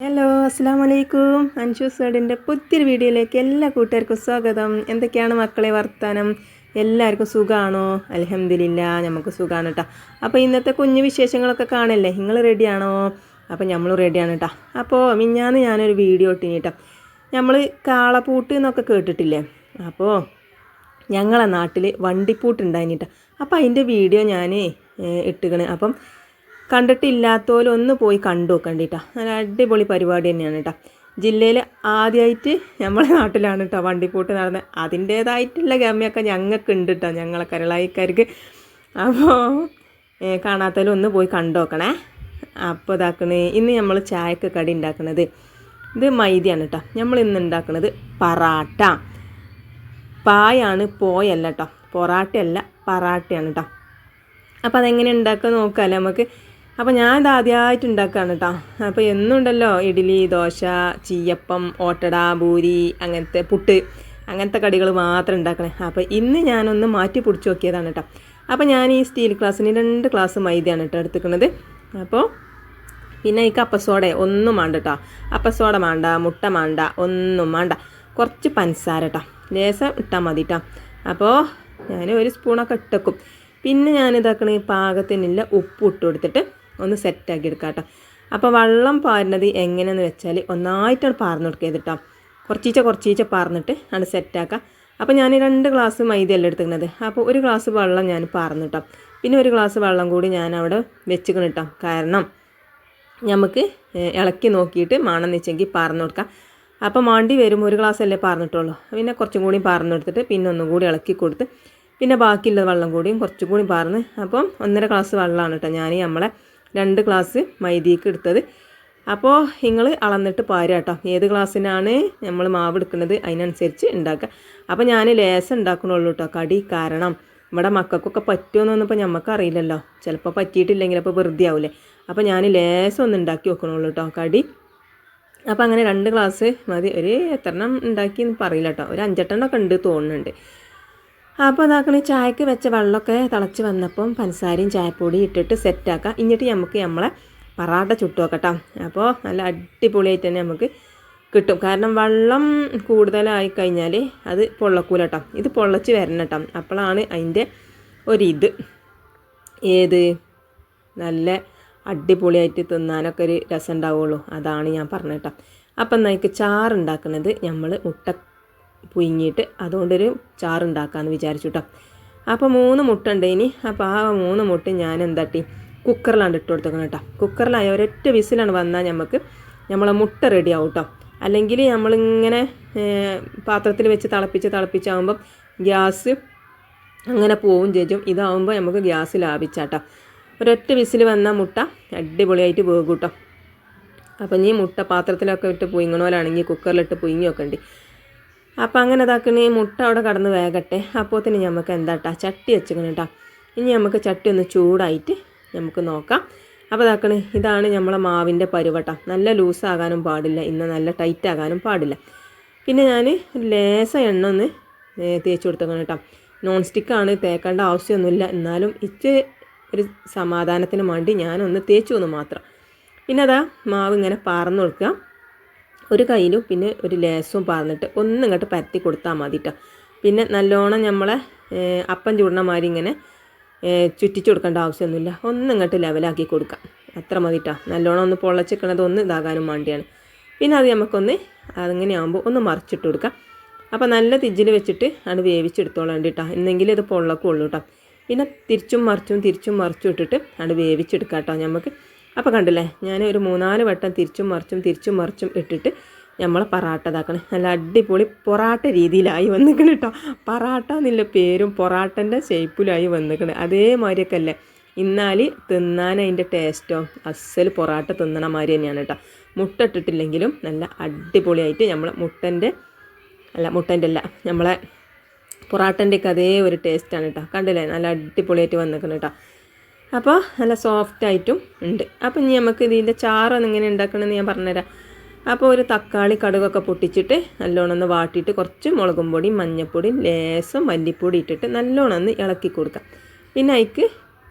Hello അസ്സാം വലൈക്കും അൻഷു സേഡിന്റെ പുത്തിരി വീഡിയോയിലേക്ക് എല്ലാ കൂട്ടുകാർക്കും സ്വാഗതം. എന്തൊക്കെയാണ് മക്കളെ വർത്താനം? എല്ലാവർക്കും സുഖമാണോ അലഹമില്ല നമുക്ക് സുഖമാണ് കേട്ടോ അപ്പോൾ ഇന്നത്തെ കുഞ്ഞു വിശേഷങ്ങളൊക്കെ കാണല്ലേ? നിങ്ങൾ റെഡിയാണോ? അപ്പോൾ നമ്മൾ റെഡിയാണ് കേട്ടോ അപ്പോൾ മിഞ്ഞാന്ന് ഞാനൊരു വീഡിയോ ഇട്ടിനി നമ്മൾ കാളപ്പൂട്ട് എന്നൊക്കെ കേട്ടിട്ടില്ലേ? അപ്പോൾ ഞങ്ങളെ നാട്ടിൽ വണ്ടിപ്പൂട്ട് ഉണ്ടായിട്ടോ അപ്പോൾ അതിന്റെ വീഡിയോ ഞാൻ ഇട്ടുകണ് അപ്പം കണ്ടിട്ടില്ലാത്തവരും ഒന്ന് പോയി കണ്ടു നോക്കണ്ടിട്ടാ നല്ല അടിപൊളി പരിപാടി തന്നെയാണ് കേട്ടോ ജില്ലയിൽ ആദ്യമായിട്ട് നമ്മളെ നാട്ടിലാണ് കേട്ടോ വണ്ടിപ്പൂട്ട് നടന്നത് അതിന്റേതായിട്ടുള്ള ഗമ്യൊക്കെ ഞങ്ങൾക്ക് ഉണ്ട് കേട്ടോ ഞങ്ങളെ കരളായിക്കാർക്ക്. അപ്പോൾ കാണാത്തവരും ഒന്ന് പോയി കണ്ടു നോക്കണേ. അപ്പോൾ ഇതാക്കണേ ഇന്ന് നമ്മൾ ചായക്ക് കടി ഉണ്ടാക്കുന്നത് ഇത് മൈദയാണ് കേട്ടോ നമ്മൾ ഇന്ന് ഉണ്ടാക്കുന്നത് പറാട്ട. പായാണ് പോയല്ല കേട്ടോ പൊറാട്ടയല്ല പറാട്ടയാണ് കേട്ടോ അപ്പോൾ അതെങ്ങനെ ഉണ്ടാക്കുക നോക്കാമല്ലോ നമുക്ക് അപ്പോൾ ഞാൻ ഇത് ആദ്യമായിട്ട് ഉണ്ടാക്കുകയാണ് കേട്ടോ അപ്പോൾ എന്നുണ്ടല്ലോ ഇഡ്ഡലി ദോശ ചീയപ്പം ഓട്ടട പൂരി അങ്ങനത്തെ പുട്ട് അങ്ങനത്തെ കടികൾ മാത്രം ഉണ്ടാക്കണേ. അപ്പോൾ ഇന്ന് ഞാനൊന്ന് മാറ്റി പിടിച്ച് നോക്കിയതാണ് കേട്ടോ അപ്പോൾ ഞാൻ ഈ സ്റ്റീൽ ഗ്ലാസ്സിന് രണ്ട് ഗ്ലാസ് മൈദയാണ് കേട്ടോ എടുത്തിക്കുന്നത് അപ്പോൾ പിന്നെ ഈ കപ്പസോഡ ഒന്നും വേണ്ട കേട്ടോ അപ്പസോഡ വേണ്ട മുട്ട വേണ്ട ഒന്നും വേണ്ട കുറച്ച് പഞ്ചസാര കേട്ടോ ലേസം ഇട്ടാൽ മതി കേട്ടോ അപ്പോൾ ഞാൻ ഒരു സ്പൂണൊക്കെ ഇട്ടേക്കും. പിന്നെ ഞാൻ പാകത്തിനില്ല ഉപ്പ് ഇട്ട് കൊടുത്തിട്ട് ഒന്ന് സെറ്റാക്കി എടുക്കാം കേട്ടോ അപ്പോൾ വെള്ളം പാരുന്നത് എങ്ങനെയെന്ന് വെച്ചാൽ ഒന്നായിട്ടാണ് പാർന്നു കൊടുക്കുക കേട്ടോ കുറച്ചീച്ച കുറച്ചീച്ച പാർന്നിട്ട് ആണ് സെറ്റാക്കാം. അപ്പോൾ ഞാൻ രണ്ട് ഗ്ലാസ് മൈദയല്ല എടുത്തിരുന്നത് അപ്പോൾ ഒരു ഗ്ലാസ് വെള്ളം ഞാൻ പാർന്നു കേട്ടോ പിന്നെ ഒരു ഗ്ലാസ് വെള്ളം കൂടി ഞാൻ അവിടെ വെച്ചിക്കണം കേട്ടോ കാരണം നമുക്ക് ഇളക്കി നോക്കിയിട്ട് മാണം വെച്ചെങ്കിൽ പാർന്നു കൊടുക്കാം അപ്പോൾ മാണ്ടി വരും ഒരു ഗ്ലാസ് അല്ലേ പാർന്നിട്ടുള്ളൂ. പിന്നെ കുറച്ചും കൂടി പാർന്നു കൊടുത്തിട്ട് പിന്നെ ഒന്നും കൂടി ഇളക്കി കൊടുത്ത് പിന്നെ ബാക്കിയുള്ള വെള്ളം കൂടിയും കുറച്ചും കൂടി പാർന്ന്. അപ്പം ഒന്നര ഗ്ലാസ് വെള്ളമാണ് കേട്ടോ ഞാൻ നമ്മളെ രണ്ട് ഗ്ലാസ് മൈദീക്ക് എടുത്തത്. അപ്പോൾ നിങ്ങൾ അളന്നിട്ട് പാരുക കേട്ടോ ഏത് ഗ്ലാസ്സിനാണ് നമ്മൾ മാവ് എടുക്കുന്നത്? അതിനനുസരിച്ച് ഉണ്ടാക്കുക അപ്പോൾ ഞാൻ ലേസ് ഉണ്ടാക്കണുള്ളൂ കേട്ടോ കടി കാരണം. ഇവിടെ മക്കൾക്കൊക്കെ പറ്റുമോന്നൊന്നും ഇപ്പോൾ നമുക്ക് അറിയില്ലല്ലോ ചിലപ്പോൾ പറ്റിയിട്ടില്ലെങ്കിൽ അപ്പോൾ വെറുതെ ആവില്ലേ അപ്പോൾ ഞാൻ ലേസം ഒന്ന് ഉണ്ടാക്കി വെക്കണുള്ളൂ കേട്ടോ കടി. അപ്പോൾ അങ്ങനെ രണ്ട് ഗ്ലാസ് മതി. ഒരു എത്രണ്ണം ഉണ്ടാക്കി എന്ന് പറയില്ല കേട്ടോ ഒരു അഞ്ചെട്ടെണ്ണമൊക്കെ ഉണ്ട് തോന്നുന്നുണ്ട്. അപ്പോൾ അതാക്കണ ചായക്ക് വെച്ച വെള്ളമൊക്കെ തിളച്ച് വന്നപ്പം പഞ്ചസാരയും ചായപ്പൊടി ഇട്ടിട്ട് സെറ്റാക്കാം. എന്നിട്ട് നമുക്ക് നമ്മളെ പറാട്ട ചുട്ടു നോക്കട്ടോ. അപ്പോൾ നല്ല അടിപൊളിയായിട്ട് തന്നെ നമുക്ക് കിട്ടും. കാരണം വെള്ളം കൂടുതലായി കഴിഞ്ഞാൽ അത് പൊള്ളക്കൂല കേട്ടോ ഇത് പൊള്ളച്ച് വരണം കേട്ടോ അപ്പോഴാണ് അതിന്റെ ഒരിത്. ഏത്? നല്ല അടിപൊളിയായിട്ട് തിന്നാനൊക്കെ ഒരു രസം ഉണ്ടാവുള്ളൂ അതാണ് ഞാൻ പറഞ്ഞ കേട്ടോ അപ്പം നമുക്ക് ചാറുണ്ടാക്കുന്നത് നമ്മൾ മുട്ട പുഴുങ്ങിയിട്ട് അതുകൊണ്ടൊരു ചാറുണ്ടാക്കാമെന്ന് വിചാരിച്ചു കേട്ടോ അപ്പോൾ മൂന്ന് മുട്ട ഉണ്ട് ഇനി. അപ്പോൾ ആ മൂന്ന് മുട്ട ഞാൻ എന്താട്ടി കുക്കറിലാണ് ഇട്ട് കൊടുത്തേക്കണം കേട്ടോ. കുക്കറിലായ ഒരൊറ്റ വിസിലാണ് വന്നാൽ നമുക്ക് നമ്മളെ മുട്ട റെഡി ആവും കേട്ടോ അല്ലെങ്കിൽ നമ്മളിങ്ങനെ പാത്രത്തിൽ വെച്ച് തിളപ്പിച്ച് തിളപ്പിച്ചാകുമ്പം ഗ്യാസ് അങ്ങനെ പോവും ചേച്ചും ഇതാവുമ്പോൾ നമുക്ക് ഗ്യാസ് ലാഭിച്ചാട്ടോ. ഒരൊറ്റ വിസിൽ വന്നാൽ മുട്ട അടിപൊളിയായിട്ട് പോകും കേട്ടോ. അപ്പം ഈ മുട്ട പാത്രത്തിലൊക്കെ ഇട്ട് പുയിങ്ങണോലാണെങ്കിൽ കുക്കറിലിട്ട് പുയിങ്ങി വെക്കണ്ടി അപ്പോൾ അങ്ങനെ ഇതാക്കണേ മുട്ട അവിടെ കടന്ന് വേകട്ടെ. അപ്പോൾ തന്നെ നമുക്ക് എന്താട്ടാ ചട്ടി വെച്ചിക്കണം കേട്ടോ ഇനി നമുക്ക് ചട്ടി ഒന്ന് ചൂടായിട്ട് നമുക്ക് നോക്കാം. അപ്പോൾ ഇതാക്കണേ ഇതാണ് നമ്മളെ മാവിന്റെ പരുവട്ട. നല്ല ലൂസാകാനും പാടില്ല ഇന്ന് നല്ല ടൈറ്റ് ആകാനും പാടില്ല. പിന്നെ ഞാൻ ലേസ എണ്ണ ഒന്ന് തേച്ച് കൊടുത്തേക്കണം കേട്ടോ നോൺ സ്റ്റിക്കാണ് തേക്കേണ്ട ആവശ്യമൊന്നുമില്ല. എന്നാലും ഇച്ച് ഒരു സമാധാനത്തിന് വേണ്ടി ഞാനൊന്ന് തേച്ചു എന്ന് മാത്രം. പിന്നെ അതാ മാവ് ഇങ്ങനെ പാർന്നു കൊടുക്കുക ഒരു കയ്യിലും പിന്നെ ഒരു ലേസും പാർന്നിട്ട് ഒന്ന് ഇങ്ങോട്ട് പരത്തി കൊടുത്താൽ മതി കേട്ടോ പിന്നെ നല്ലോണം നമ്മളെ അപ്പം ചൂടണ മാതിരി ഇങ്ങനെ ചുറ്റിച്ചു കൊടുക്കേണ്ട ആവശ്യമൊന്നുമില്ല. ഒന്ന് ഇങ്ങോട്ട് ലെവലാക്കി കൊടുക്കാം. അത്ര മതി കേട്ടോ നല്ലോണം ഒന്ന് പൊള്ളച്ചിക്കണത് ഒന്ന് ഇതാകാനും വേണ്ടിയാണ്. പിന്നെ അത് നമുക്കൊന്ന് അതിങ്ങനെ ആകുമ്പോൾ ഒന്ന് മറിച്ചിട്ട് കൊടുക്കാം. അപ്പോൾ നല്ല തിജ്ജിൽ വെച്ചിട്ട് അത് വേവിച്ചെടുത്തോളാം കേട്ടോ എന്നെങ്കിലും ഇത് പൊള്ളക്കുള്ളൂ കേട്ടോ പിന്നെ തിരിച്ചും മറിച്ചും തിരിച്ചും മറിച്ചും ഇട്ടിട്ട് അത് വേവിച്ചെടുക്കാം കേട്ടോ നമുക്ക് അപ്പോൾ കണ്ടില്ലേ ഞാൻ ഒരു മൂന്നാൽ വട്ടം തിരിച്ചും മറിച്ചും തിരിച്ചും മറിച്ചും ഇട്ടിട്ട് നമ്മൾ പറാട്ട ഇതാക്കണം. നല്ല അടിപൊളി പൊറാട്ട രീതിയിലായി വന്നിക്കണം കേട്ടോ പൊറാട്ട എന്നുള്ള പേരും പൊറാട്ടന്റെ ഷേപ്പിലായി വന്നിക്കണം. അതേമാതിരിയൊക്കെ അല്ലേ എന്നാൽ തിന്നാൻ അതിന്റെ ടേസ്റ്റോ അസൽ പൊറാട്ട തിന്നണ മാതിരി തന്നെയാണ് കേട്ടോ മുട്ട ഇട്ടിട്ടില്ലെങ്കിലും നല്ല അടിപൊളിയായിട്ട് നമ്മൾ മുട്ടന്റെ അല്ല മുട്ടന്റെ അല്ല നമ്മളെ പൊറാട്ടന്റെയൊക്കെ അതേ ഒരു ടേസ്റ്റാണ് കേട്ടോ കണ്ടില്ലേ നല്ല അടിപൊളിയായിട്ട് വന്നിക്കണം കേട്ടോ അപ്പോൾ നല്ല സോഫ്റ്റ് ആയിട്ടും ഉണ്ട്. അപ്പോൾ ഇനി നമുക്ക് ഇതിന്റെ ചാറൊന്ന് എങ്ങനെ ഉണ്ടാക്കണമെന്ന് ഞാൻ പറഞ്ഞുതരാം. അപ്പോൾ ഒരു തക്കാളി കടുകൊക്കെ പൊട്ടിച്ചിട്ട് നല്ലോണം ഒന്ന് വാട്ടിയിട്ട് കുറച്ച് മുളകും പൊടി മഞ്ഞൾപ്പൊടി ലേസം മല്ലിപ്പൊടി ഇട്ടിട്ട് നല്ലോണം ഒന്ന് ഇളക്കി കൊടുക്കാം. പിന്നെ അതിക്ക്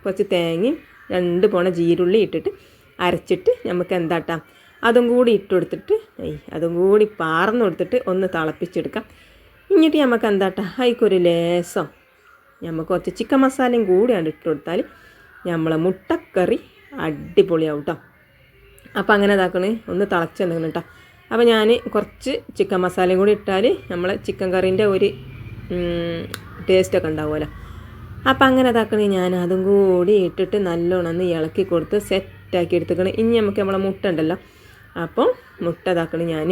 കുറച്ച് തേങ്ങയും രണ്ട് പോണ ജീരുള്ളി ഇട്ടിട്ട് അരച്ചിട്ട് നമുക്ക് എന്താട്ടാം അതും കൂടി ഇട്ട് കൊടുത്തിട്ട് അതും കൂടി പാർന്ന് കൊടുത്തിട്ട് ഒന്ന് തിളപ്പിച്ചെടുക്കാം. എന്നിട്ട് നമുക്ക് എന്താട്ടാ അതിക്കൊരു ലേസം നമുക്ക് കുറച്ച് ചിക്കൻ മസാലയും കൂടിയാണ് ഇട്ട് കൊടുത്താൽ നമ്മളെ മുട്ടക്കറി അടിപൊളിയാവും കേട്ടോ അപ്പോൾ അങ്ങനെ ഇതാക്കണേ. ഒന്ന് തിളച്ച് എന്തെങ്കിലും കേട്ടോ അപ്പോൾ ഞാൻ കുറച്ച് ചിക്കൻ മസാലയും കൂടി ഇട്ടാൽ നമ്മളെ ചിക്കൻ കറീന്റെ ഒരു ടേസ്റ്റൊക്കെ ഉണ്ടാവുമല്ലോ. അപ്പോൾ അങ്ങനെ ഇതാക്കണേ. ഞാൻ അതും കൂടി ഇട്ടിട്ട് നല്ലോണം ഒന്ന് ഇളക്കി കൊടുത്ത് സെറ്റാക്കി എടുത്തുക്കണേ ഇനി നമുക്ക് നമ്മളെ മുട്ട ഉണ്ടല്ലോ. അപ്പോൾ മുട്ട ഇതാക്കണേ ഞാൻ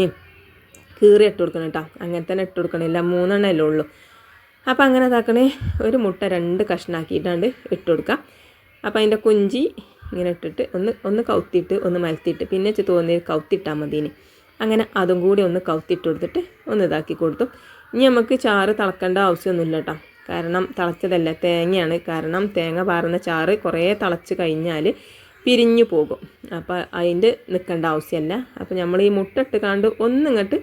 കീറി ഇട്ട് കൊടുക്കണം കേട്ടോ അങ്ങനെ തന്നെ ഇട്ട് കൊടുക്കണില്ല മൂന്നെണ്ണമല്ലേ ഉള്ളൂ. അപ്പോൾ അങ്ങനെ ഇതാക്കണേ. ഒരു മുട്ട രണ്ട് കഷ്ണാക്കിയിട്ടാണ്ട് ഇട്ട് കൊടുക്കാം. അപ്പോൾ അതിന്റെ കുഞ്ചി ഇങ്ങനെ ഇട്ടിട്ട് ഒന്ന് ഒന്ന് കൗത്തിയിട്ട് ഒന്ന് മലത്തിയിട്ട് പിന്നെ തോന്നി കൗത്തിട്ടാൽ മതി ഇനി അങ്ങനെ അതും കൂടി ഒന്ന് കൗത്തിട്ട് കൊടുത്തിട്ട് ഒന്ന് ഇതാക്കി കൊടുത്തു. ഇനി നമുക്ക് ചാറ് തിളക്കേണ്ട ആവശ്യമൊന്നുമില്ല കേട്ടോ. കാരണം തിളച്ചതല്ല തേങ്ങയാണ്. കാരണം തേങ്ങ പാറുന്ന ചാറ് കുറേ തിളച്ച് കഴിഞ്ഞാൽ പിരിഞ്ഞു പോകും. അപ്പോൾ അതിന്റെ നിൽക്കേണ്ട ആവശ്യമല്ല. അപ്പോൾ നമ്മൾ ഈ മുട്ട ഇട്ട് കാണ്ട് ഒന്നിങ്ങോട്ട്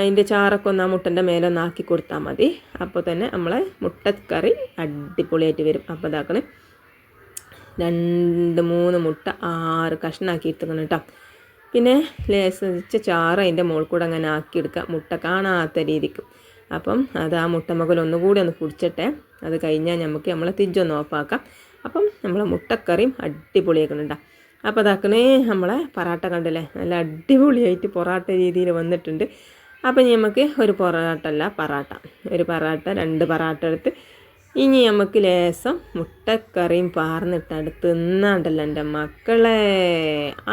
അതിന്റെ ചാറൊക്കെ ഒന്ന് ആ മുട്ടന്റെ മേലെ ഒന്നാക്കി കൊടുത്താൽ മതി. അപ്പോൾ തന്നെ നമ്മളെ മുട്ടക്കറി അടിപൊളിയായിട്ട് വരും. അപ്പോൾ ഇതാക്കണേ. രണ്ട് മൂന്ന് മുട്ട ആറ് കഷ്ണാക്കി എടുത്തുക്കണം കേട്ടോ. പിന്നെ ലേസിച്ച ചാറ് അതിന്റെ മുകളിൽ കൂടെ അങ്ങനെ ആക്കിയെടുക്കുക മുട്ട കാണാത്ത രീതിക്ക്. അപ്പം അത് ആ മുട്ട മുകളിൽ ഒന്നുകൂടി ഒന്ന് കുടിച്ചിട്ടെ. അത് കഴിഞ്ഞാൽ നമുക്ക് നമ്മളെ തിരിച്ചൊന്ന് ഓഫാക്കാം അപ്പം നമ്മളെ മുട്ടക്കറിയും അടിപൊളിയാക്കുന്നുണ്ടാ അപ്പോൾ അതാക്കണേ നമ്മളെ പൊറാട്ട കണ്ടില്ലേ? നല്ല അടിപൊളിയായിട്ട് പൊറാട്ട രീതിയിൽ വന്നിട്ടുണ്ട്. അപ്പം നമുക്ക് ഒരു പൊറാട്ട പറാട്ട. ഒരു പൊറാട്ട രണ്ട് പൊറാട്ട എടുത്ത് ഇനി നമുക്ക് ലേസം മുട്ടക്കറിയും പാർന്നിട്ടാണ് തിന്നാണ്ടല്ലോ എന്റെ മക്കളെ.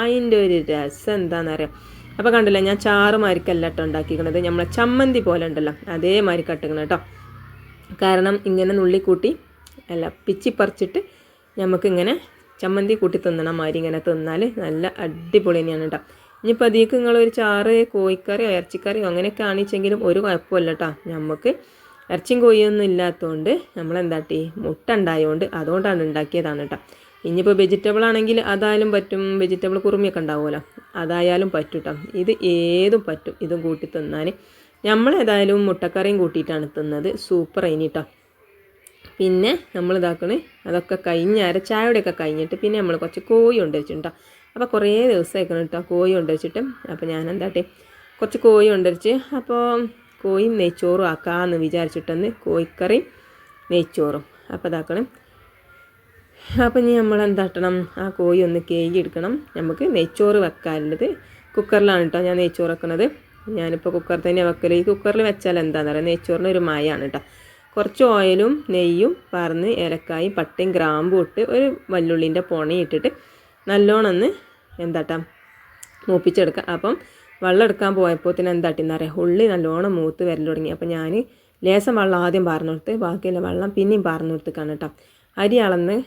അതിന്റെ ഒരു രസം എന്താണെന്നറിയാം അപ്പോൾ കണ്ടില്ലേ ഞാൻ ചാറുമാരിക്കല്ല കേട്ടോ ഉണ്ടാക്കിക്കണത്. നമ്മളെ ചമ്മന്തി പോലെ ഉണ്ടല്ലോ അതേമാതിരി കട്ടുക്കണം കേട്ടോ. കാരണം ഇങ്ങനെ നുള്ളിക്കൂട്ടി അല്ല പിച്ചിപ്പറിച്ചിട്ട് നമുക്കിങ്ങനെ ചമ്മന്തി കൂട്ടി തിന്നണം മാതിരി ഇങ്ങനെ തിന്നാൽ നല്ല അടിപൊളി തന്നെയാണ് കേട്ടോ. ഇനിയിപ്പോൾ അതിലേക്ക് നിങ്ങളൊരു ചാറ് കോഴിക്കറിയോ ഇറച്ചിക്കറിയോ അങ്ങനെയൊക്കെ ആണിച്ചെങ്കിലും ഒരു കുഴപ്പമില്ല കേട്ടോ. നമുക്ക് ഇറച്ചിയും കോഴിയൊന്നും ഇല്ലാത്തതുകൊണ്ട് നമ്മളെന്താട്ടി? മുട്ട ഉണ്ടായതുകൊണ്ട് അതുകൊണ്ടാണ് ഉണ്ടാക്കിയതാണ് കേട്ടോ ഇനിയിപ്പോൾ വെജിറ്റബിൾ ആണെങ്കിൽ അതായാലും പറ്റും. വെജിറ്റബിൾ കുറുമിയൊക്കെ ഉണ്ടാവുമല്ലോ. അതായാലും പറ്റും കേട്ടോ ഇത് ഏതും പറ്റും. ഇതും കൂട്ടി തിന്നാൻ നമ്മളേതായാലും മുട്ടക്കറിയും കൂട്ടിയിട്ടാണ് തിന്നത്. സൂപ്പർ അതിനിട്ടോ പിന്നെ നമ്മൾ ഇതാക്കണ് അതൊക്കെ കഴിഞ്ഞ് അരച്ചായയുടെയൊക്കെ കഴിഞ്ഞിട്ട് പിന്നെ നമ്മൾ കുറച്ച് കോഴി കൊണ്ടുവച്ചിട്ടുണ്ടോ അപ്പോൾ കുറേ ദിവസമായിക്കണം കേട്ടോ കോഴി കൊണ്ടുവച്ചിട്ട് അപ്പോൾ ഞാൻ എന്താട്ടെ കുറച്ച് കോഴി ഉണ്ടരിച്ച് അപ്പോൾ കോഴിയും നെയ്ച്ചോറും ആക്കാമെന്ന് വിചാരിച്ചിട്ടൊന്ന് കോഴിക്കറിയും നെയ്ച്ചോറും. അപ്പോൾ ഇതാക്കണം. അപ്പം ഇനി നമ്മൾ എന്താട്ടണം? ആ കോഴി ഒന്ന് കേകി എടുക്കണം. നമുക്ക് നെയ്ച്ചോറ് വെക്കാനുള്ളത് കുക്കറിലാണ് കേട്ടോ ഞാൻ നെയ്ച്ചോറ് വെക്കണത്. ഞാനിപ്പോൾ കുക്കറിൽ തന്നെ വെക്കൽ ഈ കുക്കറിൽ വെച്ചാൽ എന്താണെന്ന് പറയുക നെയ്ച്ചോറിന് ഒരു മായാണ് കേട്ടോ കുറച്ച് ഓയിലും നെയ്യും പറന്ന് ഏലക്കായും പട്ടയും ഗ്രാമ്പും ഇട്ട് ഒരു വല്ലുള്ളിന്റെ പൊണയും ഇട്ടിട്ട് നല്ലോണം ഒന്ന് എന്താട്ടാ മൂപ്പിച്ചെടുക്കുക അപ്പം വെള്ളം എടുക്കാൻ പോയപ്പോൾ തന്നെ എന്താട്ടിന്ന് അറിയാം? ഉള്ളി നല്ലോണം മൂത്ത് വരൽ തുടങ്ങി. അപ്പോൾ ഞാൻ ലേശം വെള്ളം ആദ്യം പറഞ്ഞു കൊടുത്ത് ബാക്കിയുള്ള വെള്ളം പിന്നെയും പറഞ്ഞു കൊടുത്തേക്കാണ് കേട്ടോ. അരി അളന്ന്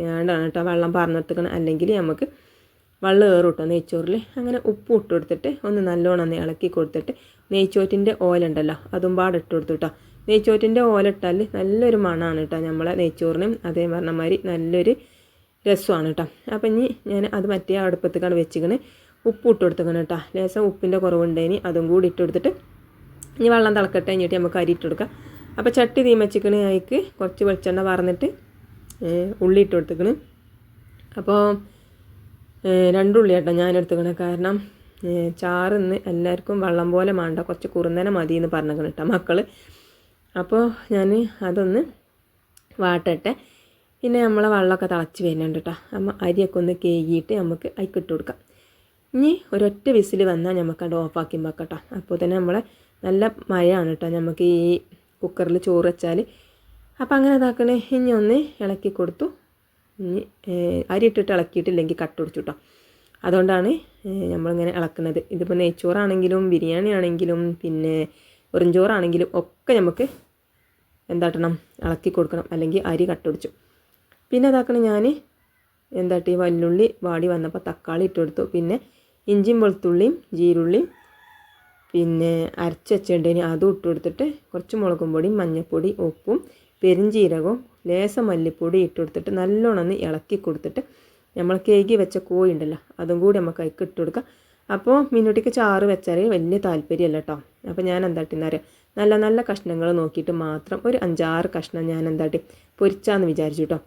വേണ്ടാണ് കേട്ടോ വെള്ളം പറഞ്ഞു കൊടുത്തേക്കണം അല്ലെങ്കിൽ നമുക്ക് വെള്ളം ഏറും കേട്ടോ നെയ്ച്ചോറിൽ. അങ്ങനെ ഉപ്പ് ഇട്ട് കൊടുത്തിട്ട് ഒന്ന് നല്ലോണം ഒന്ന് ഇളക്കി കൊടുത്തിട്ട് നെയ്ച്ചോറ്റിന്റെ ഓലുണ്ടല്ലോ അതും പാടെ ഇട്ട് കൊടുത്തു കേട്ടോ. നെയ്ച്ചോറ്റിന്റെ ഓലിട്ടാൽ നല്ലൊരു മണമാണ് കേട്ടോ നമ്മളെ നെയ്ച്ചോറിനും അതേ പറഞ്ഞ മാതിരി നല്ലൊരു രസമാണ് കേട്ടോ. അപ്പം ഇനി ഞാൻ അത് മറ്റേ അടുപ്പത്തേക്കാണ് വെച്ചിക്കണ് ഉപ്പ് ഇട്ട് കൊടുത്തേക്കണം കേട്ടോ. ലേശം ഉപ്പിന്റെ കുറവുണ്ടേനി അതും കൂടി ഇട്ട് കൊടുത്തിട്ട് ഇനി വെള്ളം തിളക്കട്ടെ കഴിഞ്ഞിട്ട് നമുക്ക് അരി ഇട്ട് കൊടുക്കാം. അപ്പോൾ ചട്ടി തീ വെച്ചിക്കണ് അതിക്ക് കുറച്ച് വെളിച്ചെണ്ണ പറന്നിട്ട് ഉള്ളി ഇട്ട് കൊടുത്തേക്കണ്. അപ്പോൾ രണ്ടുള്ളി കേട്ടോ ഞാൻ എടുത്തേക്കണേ. കാരണം ചാറിന്ന് എല്ലാവർക്കും വെള്ളം പോലെ വേണ്ട കുറച്ച് കുറുന്നനെ മതി എന്ന് പറഞ്ഞേക്കണം കേട്ടോ മക്കൾ അപ്പോൾ ഞാൻ അതൊന്ന് വാട്ടട്ടെ. പിന്നെ നമ്മളെ വെള്ളമൊക്കെ തിളച്ച് വരുന്നുണ്ട് കേട്ടോ. അമ്മ അരിയൊക്കെ ഒന്ന് കേകിയിട്ട് നമുക്ക് അതിക്കിട്ട് കൊടുക്കാം. ഇനി ഒരൊറ്റ വിസിൽ വന്നാൽ നമുക്ക് അത് ഓഫാക്കി വെക്കട്ടോ. അപ്പോൾ തന്നെ നമ്മളെ നല്ല മഴയാണ് കേട്ടോ. നമുക്ക് ഈ കുക്കറിൽ ചോറ് വെച്ചാൽ അപ്പോൾ അങ്ങനെ ഇതാക്കണേ. ഇനി ഒന്ന് ഇളക്കി കൊടുത്തു. ഇനി അരി ഇട്ടിട്ട് ഇളക്കിയിട്ടില്ലെങ്കിൽ കട്ടുപിടിച്ചു കേട്ടോ. അതുകൊണ്ടാണ് നമ്മളിങ്ങനെ ഇളക്കുന്നത്. ഇതിപ്പോൾ നെയ്ച്ചോറാണെങ്കിലും ബിരിയാണി ആണെങ്കിലും പിന്നെ ഒറിഞ്ചോറാണെങ്കിലും ഒക്കെ നമുക്ക് എന്താട്ടണം? ഇളക്കി കൊടുക്കണം. അല്ലെങ്കിൽ അരി കട്ട് കട്ടുപിടിച്ചു പിന്നെ ഇതാക്കണേ ഞാൻ എന്താട്ടി വല്ലുള്ളി വാടി വന്നപ്പോൾ തക്കാളി ഇട്ട് കൊടുത്തു. പിന്നെ ഇഞ്ചിയും വെളുത്തുള്ളിയും ജീരുള്ളിയും പിന്നെ അരച്ച് വെച്ചിട്ടുണ്ടെങ്കിൽ അതും ഇട്ട് കൊടുത്തിട്ട് കുറച്ച് മുളകും പൊടിയും മഞ്ഞൾപ്പൊടി ഉപ്പും പെരിഞ്ചീരകവും ലേശം മല്ലിപ്പൊടി ഇട്ട് കൊടുത്തിട്ട് നല്ലോണം ഒന്ന് ഇളക്കി കൊടുത്തിട്ട് നമ്മൾ കേകി വെച്ച കോഴി ഉണ്ടല്ലോ അതും കൂടി നമുക്ക് അതിക്ക് ഇട്ട് കൊടുക്കാം അപ്പോൾ മീനുട്ടിക്ക് ചാറ് വെച്ചാൽ വലിയ താല്പര്യമല്ല കേട്ടോ. അപ്പോൾ ഞാൻ എന്താട്ടിന്നറിയാം നല്ല നല്ല കഷ്ണങ്ങൾ നോക്കിയിട്ട് മാത്രം ഒരു അഞ്ചാറ് കഷ്ണം ഞാൻ എന്താട്ടി പൊരിച്ചാന്ന് വിചാരിച്ചു കേട്ടോ.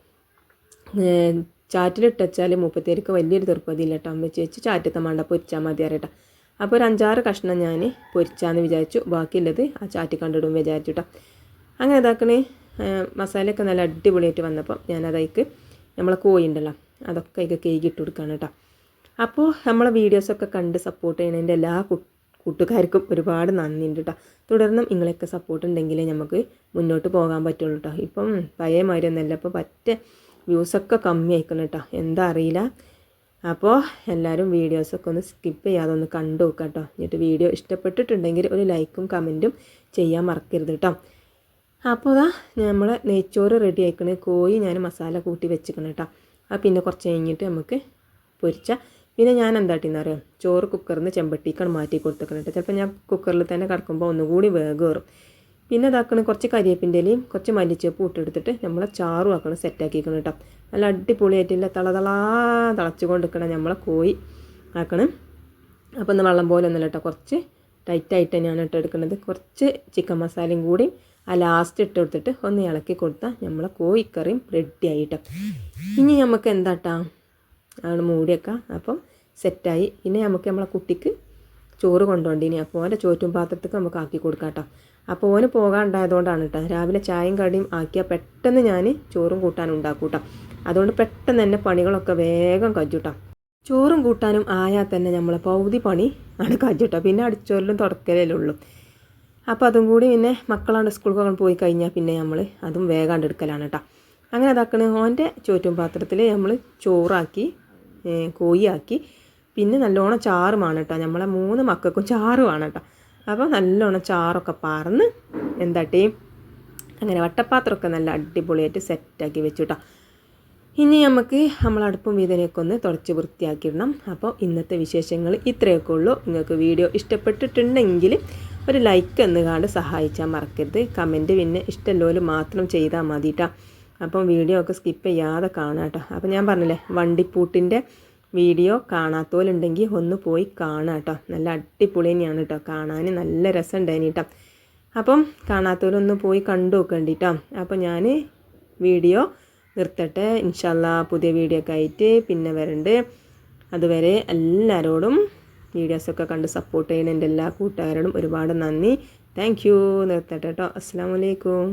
ചാറ്റിലിട്ടച്ചാൽ മുപ്പത്തേരിക്ക് വലിയൊരു തീർപ്പതിയില്ല കേട്ടോ അമ്മ ചേച്ചി ചാറ്റത്തെ മണ്ട പൊരിച്ചാൽ മതി അറിയട്ടോ. അപ്പോൾ ഒരു അഞ്ചാറ് കഷ്ണം ഞാൻ പൊരിച്ചാന്ന് വിചാരിച്ചു. ബാക്കിയുള്ളത് ആ ചാറ്റി കണ്ടിടും വിചാരിച്ചു കേട്ടോ അങ്ങനെ ഇതാക്കണേ മസാലയൊക്കെ നല്ല അടിപൊളിയായിട്ട് വന്നപ്പോൾ ഞാനതേക്ക് നമ്മളെ കോഴി ഉണ്ടല്ലോ അതൊക്കെ അതിൽ കേക്ക് ഇട്ട് കൊടുക്കുകയാണ് കേട്ടോ അപ്പോൾ നമ്മളെ വീഡിയോസൊക്കെ കണ്ട് സപ്പോർട്ട് ചെയ്യണതിന്റെ എല്ലാ കൂട്ടുകാർക്കും ഒരുപാട് നന്ദിയുണ്ട് കേട്ടോ തുടർന്നും നിങ്ങളെയൊക്കെ സപ്പോർട്ട് ഉണ്ടെങ്കിലേ നമുക്ക് മുന്നോട്ട് പോകാൻ പറ്റുള്ളൂ കേട്ടോ ഇപ്പം പഴയ മാതിരി ഒന്നല്ല ഇപ്പോൾ പറ്റ വ്യൂസൊക്കെ കമ്മി ആയിക്കണം കേട്ടോ എന്താ അറിയില്ല. അപ്പോൾ എല്ലാവരും വീഡിയോസൊക്കെ ഒന്ന് സ്കിപ്പ് ചെയ്യാതെ ഒന്ന് കണ്ടു നോക്കാം കേട്ടോ എന്നിട്ട് വീഡിയോ ഇഷ്ടപ്പെട്ടിട്ടുണ്ടെങ്കിൽ ഒരു ലൈക്കും കമന്റും ചെയ്യാൻ മറക്കരുത് കേട്ടോ അപ്പോൾ അതാ നമ്മൾ നെയ്ച്ചോറ് റെഡി ആയിക്കണേ. കോഴി ഞാൻ മസാല കൂട്ടി വെച്ചിക്കണം കേട്ടോ ആ പിന്നെ കുറച്ച് കഴിഞ്ഞിട്ട് നമുക്ക് പൊരിച്ച. പിന്നെ ഞാൻ എന്താ ട്ടീന്ന് അറിയാം? ചോറ് കുക്കറിൽ നിന്ന് ചെമ്പട്ടിക്കാണ് മാറ്റി കൊടുത്തേക്കണം കേട്ടോ ചിലപ്പോൾ ഞാൻ കുക്കറിൽ തന്നെ കിടക്കുമ്പോൾ ഒന്നുകൂടി വേഗം കയറും പിന്നെ അതാക്കണം കുറച്ച് കരിയേപ്പിന്റെയും കുറച്ച് മല്ലിച്ചേപ്പ് ഇട്ടെടുത്തിട്ട് നമ്മൾ ചാറും ആക്കണം സെറ്റാക്കിക്കണം കേട്ടോ. നല്ല അടിപൊളിയായിട്ടില്ല തളതളാ തിളച്ച് കൊണ്ടിരിക്കണം നമ്മളെ കോഴി ആക്കണം. അപ്പോൾ ഒന്ന് വെള്ളം പോലെ ഒന്നുമില്ല കേട്ടോ കുറച്ച് ടൈറ്റായിട്ട് തന്നെയാണ് ഇട്ടെടുക്കുന്നത് കുറച്ച് ചിക്കൻ മസാലയും കൂടി ആ ലാസ്റ്റ് ഇട്ട് കൊടുത്തിട്ട് ഒന്ന് ഇളക്കി കൊടുത്താൽ നമ്മളെ കോഴിക്കറിയും റെഡി ആയിട്ടോ ഇനി നമുക്ക് എന്താട്ടാ ആണ് മൂടിയൊക്കെ. അപ്പം സെറ്റായി പിന്നെ നമുക്ക് നമ്മളെ കുട്ടിക്ക് ചോറ് കൊണ്ടുപോണ്ടിനി അപ്പോൾ അവന്റെ ചോറ്റും പാത്രത്തേക്ക് നമുക്ക് ആക്കി കൊടുക്കാം കേട്ടോ. അപ്പോൾ ഓന് പോകാണ്ടായതുകൊണ്ടാണ് കേട്ടോ രാവിലെ ചായയും കടിയും ആക്കിയാൽ പെട്ടെന്ന് ഞാൻ ചോറും കൂട്ടാനും ഉണ്ടാക്കൂട്ടോ അതുകൊണ്ട് പെട്ടെന്ന് തന്നെ പണികളൊക്കെ വേഗം കജ്ജൂട്ടാം ചോറും കൂട്ടാനും ആയാൽ തന്നെ നമ്മൾ പൗതി പണി ആണ് കജ്ജുട്ടോ പിന്നെ അടിച്ചോറിലും തുടക്കലേ അപ്പോൾ അതും കൂടി പിന്നെ മക്കളാണ് സ്കൂളിൽ പോയി കഴിഞ്ഞാൽ പിന്നെ നമ്മൾ അതും വേഗാണ്ട് എടുക്കലാണ് കേട്ടോ അങ്ങനെ അതാക്കണ ഓന്റെ ചോറ്റും പാത്രത്തിൽ നമ്മൾ ചോറാക്കി കോഴിയാക്കി. പിന്നെ നല്ലോണം ചാറുമാണ് കേട്ടോ നമ്മളെ മൂന്ന് മക്കൾക്കും ചാറുമാണ് കേട്ടോ അപ്പോൾ നല്ലോണം ചാറൊക്കെ പാർന്ന് എന്താട്ടി? അങ്ങനെ വട്ടപ്പാത്രമൊക്കെ നല്ല അടിപൊളിയായിട്ട് സെറ്റാക്കി വെച്ചു കേട്ടോ ഇനി നമുക്ക് നമ്മളടുപ്പും വീതനെയൊക്കെ ഒന്ന് തുടച്ച് വൃത്തിയാക്കിയിടണം. അപ്പോൾ ഇന്നത്തെ വിശേഷങ്ങൾ ഇത്രയൊക്കെ ഉള്ളൂ. നിങ്ങൾക്ക് വീഡിയോ ഇഷ്ടപ്പെട്ടിട്ടുണ്ടെങ്കിൽ ഒരു ലൈക്ക് എന്ന് കാണ്ട് സഹായിച്ചാൽ മറക്കരുത്. കമന്റ് പിന്നെ ഇഷ്ടമല്ലോലും മാത്രം ചെയ്താൽ മതി കേട്ടോ അപ്പം വീഡിയോ ഒക്കെ സ്കിപ്പ് ചെയ്യാതെ കാണാം കേട്ടോ. അപ്പം ഞാൻ പറഞ്ഞില്ലേ വണ്ടിപ്പൂട്ടിന്റെ വീഡിയോ കാണാത്തോലുണ്ടെങ്കിൽ ഒന്ന് പോയി കാണാം കേട്ടോ നല്ല അടിപൊളി തന്നെയാണ് കേട്ടോ കാണാൻ നല്ല രസം ഉണ്ടായിന് കേട്ടോ അപ്പം കാണാത്തോലൊന്ന് പോയി കണ്ടു നോക്കേണ്ടി കേട്ടോ അപ്പം ഞാൻ വീഡിയോ നിർത്തട്ടെ. ഇൻഷല്ല പുതിയ വീഡിയോ ഒക്കെ ആയിട്ട് പിന്നെ വരണ്ട്. അതുവരെ എല്ലാവരോടും വീഡിയോസൊക്കെ കണ്ട് സപ്പോർട്ട് ചെയ്യുന്ന എന്റെ എല്ലാ കൂട്ടുകാരോടും ഒരുപാട് നന്ദി. താങ്ക് യു നിർത്തട്ടെ കേട്ടോ അസ്സാം വലൈക്കും